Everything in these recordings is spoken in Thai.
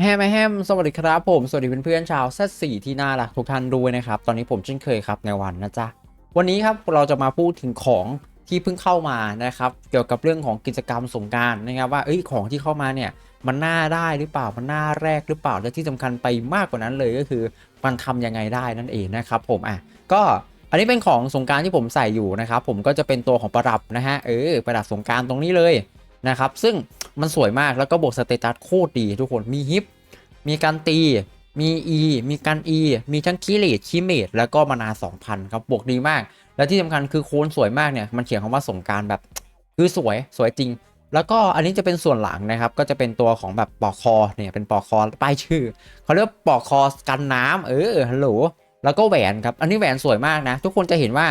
แฮมแฮมสวัสดีครับผม สวัสดีเพื่อนๆชาวเซตสี่ที่น่ารักทุกท่านด้วยนะครับ ตอนนี้ผมเช่นเคยครับในวันนะจ๊ะ วันนี้ครับเราจะมาพูดถึงของที่เพิ่งเข้ามานะครับ เกี่ยวกับเรื่องของกิจกรรมสงการนะครับว่าเอ้ยของที่เข้ามาเนี่ยมันน่าได้หรือเปล่ามันน่าแรกหรือเปล่าและที่สำคัญไปมากกว่านั้นเลยก็คือมันทำยังไงได้นั่นเองนะครับผมอะก็อันนี้เป็นของสงการที่ผมใส่อยู่นะครับผมก็จะเป็นตัวของประดับนะฮะเออประดับสงการตรงนี้เลยนะครับซึ่ง มันสวยมากแล้วก็บวกสเตตัสโคตรดีทุกคนมีฮิป มีการตี มี E มีการ E มีทั้งคีเลตคีเมดแล้วก็มานา 2,000 ครับ บวกดีมาก และที่สำคัญคือโคนสวยมากเนี่ย มันเขียนคำว่าสงการแบบ คือสวยสวยจริง แล้วก็อันนี้จะเป็นส่วนหลังนะครับ ก็จะเป็นตัวของแบบปอกคอเนี่ยเป็นปอกคอป้ายชื่อเขาเรียกปอกคอกันน้ำเออฮัลโหลแล้วก็แหวนครับอันนี้แหวนสวยมากนะ ทุกคนจะเห็นว่า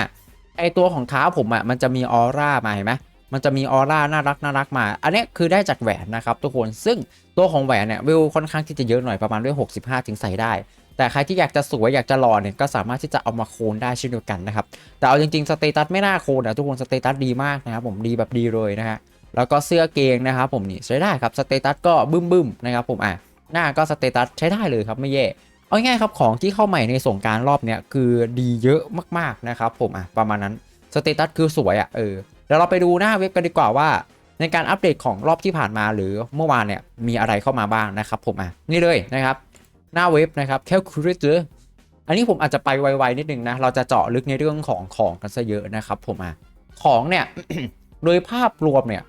ไอตัวของเท้าผมอะ่ะมันจะมีออร่ามาเห็นไหม มันจะมีออร่าน่ารักน่ารักมา อันนี้คือได้จากแหวนนะครับทุกคนซึ่งตัวของแหวนเนี่ยวิวค่อนข้างที่จะเยอะหน่อยประมาณด้วย65 ถึงใส่ได้ แต่ใครที่อยากจะสวยอยากจะหล่อเนี่ยก็สามารถที่จะเอามาโคนได้เช่นเดียวกันนะครับแต่เอาจริงๆสเตตัสไม่น่าโคนนะทุกคนสเตตัสดีมากนะครับผมดีแบบดีเลยนะฮะแล้วก็เสื้อเกงนะครับผมนี่ใช้ได้ครับสเตตัสก็บึ้มบึมๆนะครับผมอะหน้าก็สเตตัสใช้ได้เลยครับไม่แย่เอาง่ายครับของที่เข้าใหม่ในสงกรารรอบเนี้ยคือดีเยอะมากๆนะครับผมอะประมาณนั้น สเตตัสคือสวยอะเออเดี๋ยวเราไปดูหน้าเว็บกันดีกว่าว่า ในการอัปเดตของรอบที่ผ่านมาหรือเมื่อวานเนี่ยมีอะไรเข้ามาบ้างนะครับผมอะนี่เลยนะครับหน้าเว็บนะครับ calculator อันนี้ผมอาจจะไปไวๆนิดนึงนะเราจะเจาะลึกในเรื่องของของกันซะเยอะนะครับผมอะของเนี่ยโดยภาพรวมเนี่ย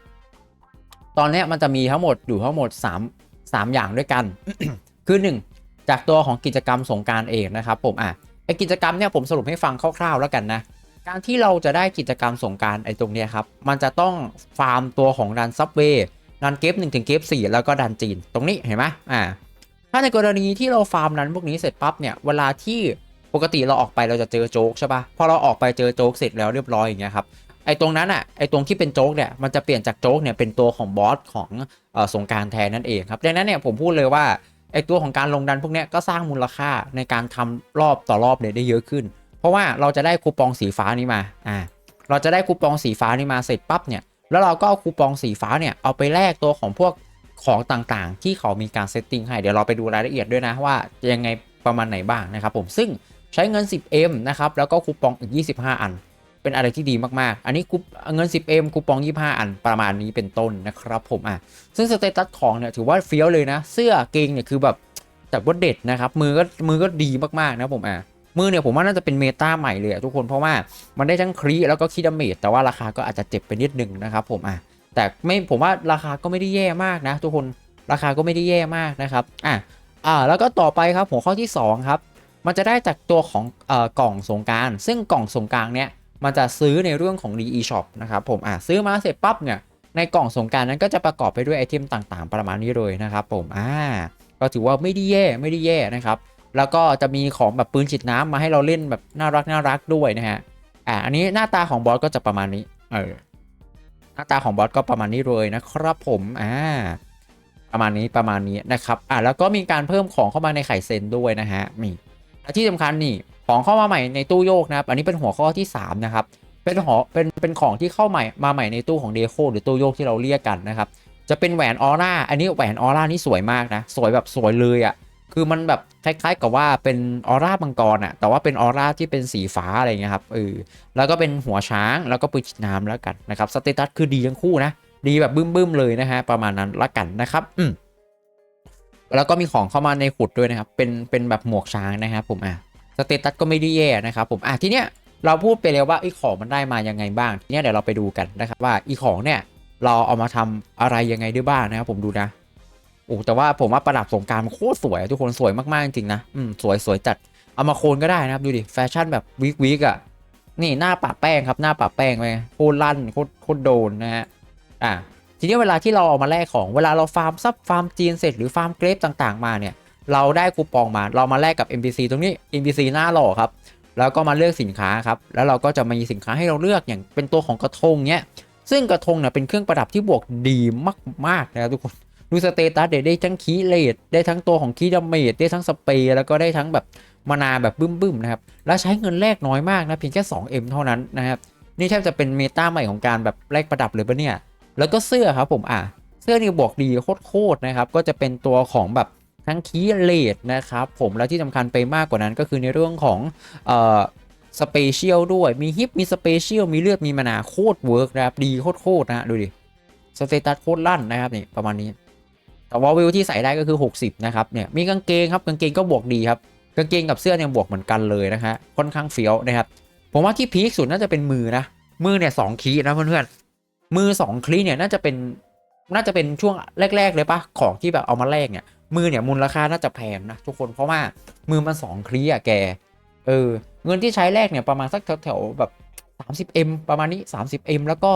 ตอนนี้มันจะมีทั้งหมดอยู่ทั้งหมด 3 3 อย่างด้วยกัน คือ 1 จากตัวของกิจกรรมสงการเองนะครับผมอะไอกิจกรรมเนี่ยผมสรุปให้ฟังคร่าวๆแล้วกันนะ การที่เราจะได้กิจกรรมสงกรารไอ้ตรงเนี้ยครับ มันจะต้องฟาร์มตัวของดันซับเวย์ดันเก็บ1ถึงเก็บ4แล้วก็ดันจีน ตรงนี้เห็นไหมอ่า ถ้าในกรณีที่เราฟาร์มนั้นพวกนี้เสร็จปั๊บเนี่ย เวลาที่ปกติเราออกไปเราจะเจอโจ๊กใช่ปะพอเราออกไปเจอโจ๊กเสร็จแล้วเรียบร้อยอย่างเงี้ยครับ ไอ้ตรงนั้นอะ ไอ้ตรงที่เป็นโจ๊กเนี่ย มันจะเปลี่ยนจากโจ๊กเนี่ยเป็นตัวของบอสของอสงกรารแทนนั่นเองครับ ดังนั้นเนี่ยผมพูดเลยว่าไอ้ตัวของการลงดันพวกนี้ก็สร้างมูลค่าในการทำรอบต่อรอบเนี่ยได้เยอะขึ้น ราะว่าเราจะได้คูปองสีฟ้านี้มาอ่าเราจะได้คูปองสีฟ้านี้มาเสร็จปั๊บเนี่ยแล้วเราก็เอาคูปองสีฟ้าเนี่ยเอาไปแลกตัวของพวกของต่างๆ ที่เขามีการเซตติ้งให้เดี๋ยวเราไปดูรายละเอียดด้วยนะว่ายังไงประมาณไหนบ้างนะครับผมซึ่งใช้เงิน 10M นะครับแล้วก็คูปองอีก 25 อัน เป็นอะไรที่ดีมากๆ อันนี้คูปเงิน 10M คูปอง 25 อันประมาณนี้เป็นต้นนะครับผมอะซึ่งสเตตัสของเนี่ยถือว่าเฟี้ยวเลยนะ เสื้อเกงเนี่ยคือแบบจากว่าเด็ดนะครับมือก็มือก็ดีมากๆนะผมอะ มือเนี่ยผมว่าน่าจะเป็นเมตาใหม่เลยทุกคนเพราะว่ามันได้ทั้งครีแล้วก็คีดาเมจแต่ว่าราคาก็อาจจะเจ็บไปนิดนึงนะครับผมอะแต่ไม่ผมว่าราคาก็ไม่ได้แย่มากนะ ทุกคนราคาก็ไม่ได้แย่มากนะครับอะอ่าแล้วก็ต่อไปครับหัวข้อที่ 2 ครับ มันจะได้จากตัวของเอ่อกล่องสงการ ซึ่งกล่องสงการเนี่ยมันจะซื้อในเรื่องของ d e shop นะครับผมอ่าซื้อมาเสร็จปั๊บเนี่ยในกล่องสงการนั้นก็จะประกอบไปด้วยไอเทมต่างๆ ประมาณนี้เลยนะครับผมอ่าก็ถือว่าไม่ได้แย่ไม่ได้แย่นะครับ แล้วก็จะมีของแบบปืนฉีดน้ำมาให้เราเล่นแบบน่ารักน่ารักด้วยนะฮะ อ่า อันนี้หน้าตาของบอสก็จะประมาณนี้ เออ หน้าตาของบอสก็ประมาณนี้เลยนะครับผม อ่า ประมาณนี้ประมาณนี้นะครับ อะแล้วก็มีการเพิ่มของเข้ามาในไข่เซนด้วยนะฮะนี่และที่สำคัญนี่ ของเข้ามาใหม่ในตู้โยกนะครับ อันนี้เป็นหัวข้อที่ 3 นะครับ เป็นหอเป็น เป็นของที่เข้าใหม่ มาใหม่ในตู้ของเดโคหรือตู้โยกที่เราเรียกกันนะครับ จะเป็นแหวนออร่า อันนี้แหวนออร่านี่สวยมากนะ สวยแบบสวยเลยอะ่ะ คือมันแบบคล้ายๆกับว่าเป็นออร่ามังกรอะ่ะแต่ว่าเป็นออร่าที่เป็นสีฟ้าอะไรเงี้ยครับเออแล้วก็เป็นหัวช้างแล้วก็ปืนฉีดน้ำแล้วกันนะครับสเตตัสคือดีทั้งคู่นะดีแบบบึ้มๆเลยนะฮะประมาณนั้นละกันนะครับอืมแล้วก็มีของเข้ามาในขุดด้วยนะครับ เป็นเป็นแบบหมวกช้างนะครับผมอะสเตตัสก็ไม่ได้แย่นะครับผมอะทีเนี้ยเราพูดไปแล้วว่าไอ้ของมันได้มายังไงบ้างทีเนี้ยเดี๋ยวเราไปดูกันนะครับว่าไอีของเนี่ยเราเอามาทำอะไรยังไงได้บ้างนะครับผมดูนะ โอ้แต่ว่าผมว่าประดับสงกรารมันโคตรสวยทุกคนสวยมากๆจริงนะอืมสวยสวยจัดเอามาโคนก็ได้นะครับดูดิแฟชั่นแบบวิกวิกอะนี่หน้าปะแป้งครับหน้าปะแป้งไปโคตรลั่นโคตรโคตรโดนนะฮะอะทีนี้เวลาที่เราเอามาแลกของเวลาเราฟาร์มซับฟาร์มจีนเสร็จหรือฟาร์มเกรฟต่างๆมาเนี่ย เราได้คูปองมาเรามาแลกกับ NPC ตรงนี้ NPC หน้าหล่อครับแล้วก็มาเลือกสินค้าครับแล้วเราก็จะมีสินค้าให้เราเลือกอย่างเป็นตัวของกระทงเนี้ยซึ่งกระทงเนี่ยเป็นเครื่องประดับที่บวกดีมากๆนะครับทุกคน ดูสเตตัสเดี๋ยวได้ทั้งคีเลดได้ทั้งตัวของคีดาเมจได้ทั้งสเปรย์แล้วก็ได้ทั้งแบบมานาแบบบึ้มๆนะครับ แล้วใช้เงินแลกน้อยมากนะเพียงแค่ 2M เท่านั้นนะครับ นี่แทบจะเป็นเมตาใหม่ของการแบบแลกประดับเลยปะเนี่ย แล้วก็เสื้อครับผมอะเสื้อนี่บวกดีโคตรๆนะครับ ก็จะเป็นตัวของแบบทั้งคีเลดนะครับผมแล้วที่สำคัญไปมากกว่านั้นก็คือในเรื่องของเอ่อสเปเชียลด้วยมีฮิปมีสเปเชียลมีเลือดมีมานาโคตรเวิร์กนะครับดีโคตรๆนะฮะดูดิสเตตัสโคตรลั่นนะครับนี่ประมาณนี้ แต่ว่าวิวที่ใส่ได้ก็คือ 60 นะครับ เนี่ย มีกางเกงครับ กางเกงก็บวกดีครับ กางเกงกับเสื้อเนี่ยบวกเหมือนกันเลยนะฮะ ค่อนข้างเฟี้ยวนะครับ ผมว่าที่พีคสุดน่าจะเป็นมือนะ มือเนี่ยสองคีนะเพื่อนๆ มือสองคีเนี่ยน่าจะเป็น น่าจะเป็นช่วงแรก ๆ เลยปะของที่แบบเอามาแลกเนี่ย มือเนี่ยมูลราคาน่าจะแพงนะทุกคน เพราะว่ามือมันสองคลีอะแก เออ เงินที่ใช้แรกเนี่ยประมาณสักแถวๆแบบ 30M ประมาณนี้ 30M แล้วก็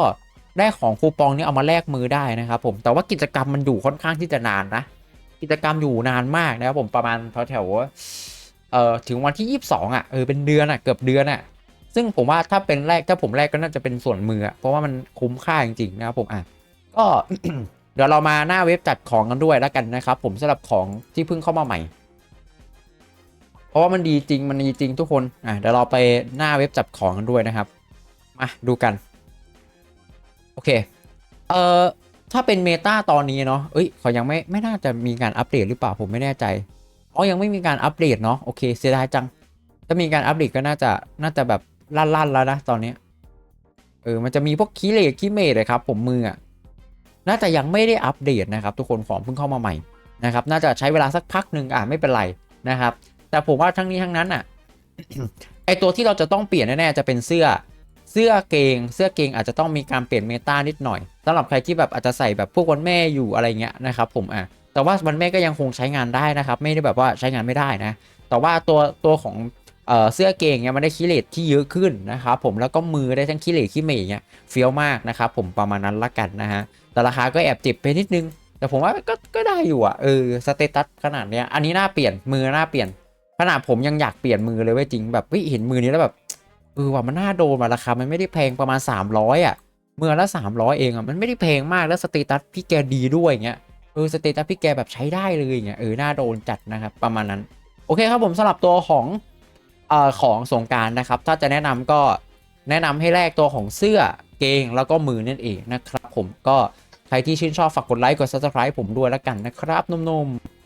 ได้ของคูปองนี้เอามาแลกมือได้นะครับผมแต่ว่ากิจกรรมมันอยู่ค่อนข้างที่จะนานนะ กิจกรรมอยู่นานมากนะครับผมประมาณแถวๆเอ่อถึงวันที่ 22อะเออเป็นเดือนอะเกือบเดือนอะซึ่งผมว่าถ้าเป็นแรกถ้าผมแรกก็น่าจะเป็นส่วนมืออะเพราะว่ามันคุ้มค่าจริงๆนะครับผมอะก็เดี๋ยวเรามาหน้าเว็บจัดของกันด้วยแล้วกันนะครับ ผมสำหรับของที่เพิ่งเข้ามาใหม่ เพราะว่ามันดีจริงมันดีจริงทุกคนอะเดี๋ยวเราไปหน้าเว็บจัดของกันด้วยนะครับมาดูกัน อเค เอ่อ ถ้าเป็นเมตาตอนนี้เนาะเอ้ยเขายังไม่ไม่น่าจะมีการอัปเดตหรือเปล่าผมไม่แน่ใจอ๋อยังไม่มีการอัปเดตเนาะโอเคเสียดายจัง ถ้ามีการอัปเดตก็น่าจะน่าจะแบบลั่นๆแล้วนะตอนนี้เออมันจะมีพวกคีเลกคีเมดเลยครับ ผมมืออะน่าจะยังไม่ได้อัปเดตนะครับ ทุกคนของเพิ่งเข้ามาใหม่นะครับ น่าจะใช้เวลาสักพักหนึ่งอะไม่เป็นไรนะครับ แต่ผมว่าทั้งนี้ทั้งนั้นอะไอตัวที่เราจะต้องเปลี่ยนแน่ๆจะเป็นเสื้อ เสื้อเกง เสื้อเกงอาจจะต้องมีการเปลี่ยนเมตานิดหน่อยสำหรับใครที่แบบอาจจะใส่แบบพวกวันแม่อยู่อะไรเงี้ยนะครับผมอะแต่ว่าวันแม่ก็ยังคงใช้งานได้นะครับ ไม่ได้แบบว่าใช้งานไม่ได้นะ แต่ว่าตัวตัวของเอ่อเสื้อเกงเนี่ยมันได้คิเลตที่เยอะขึ้นนะครับผมแล้วก็มือได้ทั้งคิเลตคิเมย์เนี่ยเฟี้ยวมากนะครับผมประมาณนั้นละกันนะฮะแต่ราคาก็แอบจ็บไปนิดนึง แต่ผมว่าก็ก็ได้อยู่อะเออสเตตัสขนาดเนี้ยอันนี้น่าเปลี่ยนมือน่าเปลี่ยนขนาดผมยังอยากเปลี่ยนมือเลยเว้ยจริงแบบเฮ้ยเห็นมือนี้แล้วแบบ เออว่ามันน่าโดนมาราคา มันไม่ได้แพงประมาณ 300 อะ เมื่อละ 300 เองอะ มันไม่ได้แพงมากแล้วสเตตัสพี่แกดีด้วยเงี้ย เออสเตตัสพี่แกแบบใช้ได้เลยเงี้ย เออน่าโดนจัดนะครับประมาณนั้น โอเคครับผมสำหรับตัวของเอ่อของสงการนะครับ ถ้าจะแนะนำก็แนะนำให้แลกตัวของเสื้อเกงแล้วก็มือนั่นเองนะครับผมก็ใครที่ชื่นชอบฝากกดไลค์กด subscribe ผมด้วยแล้วกันนะครับนุ่มๆ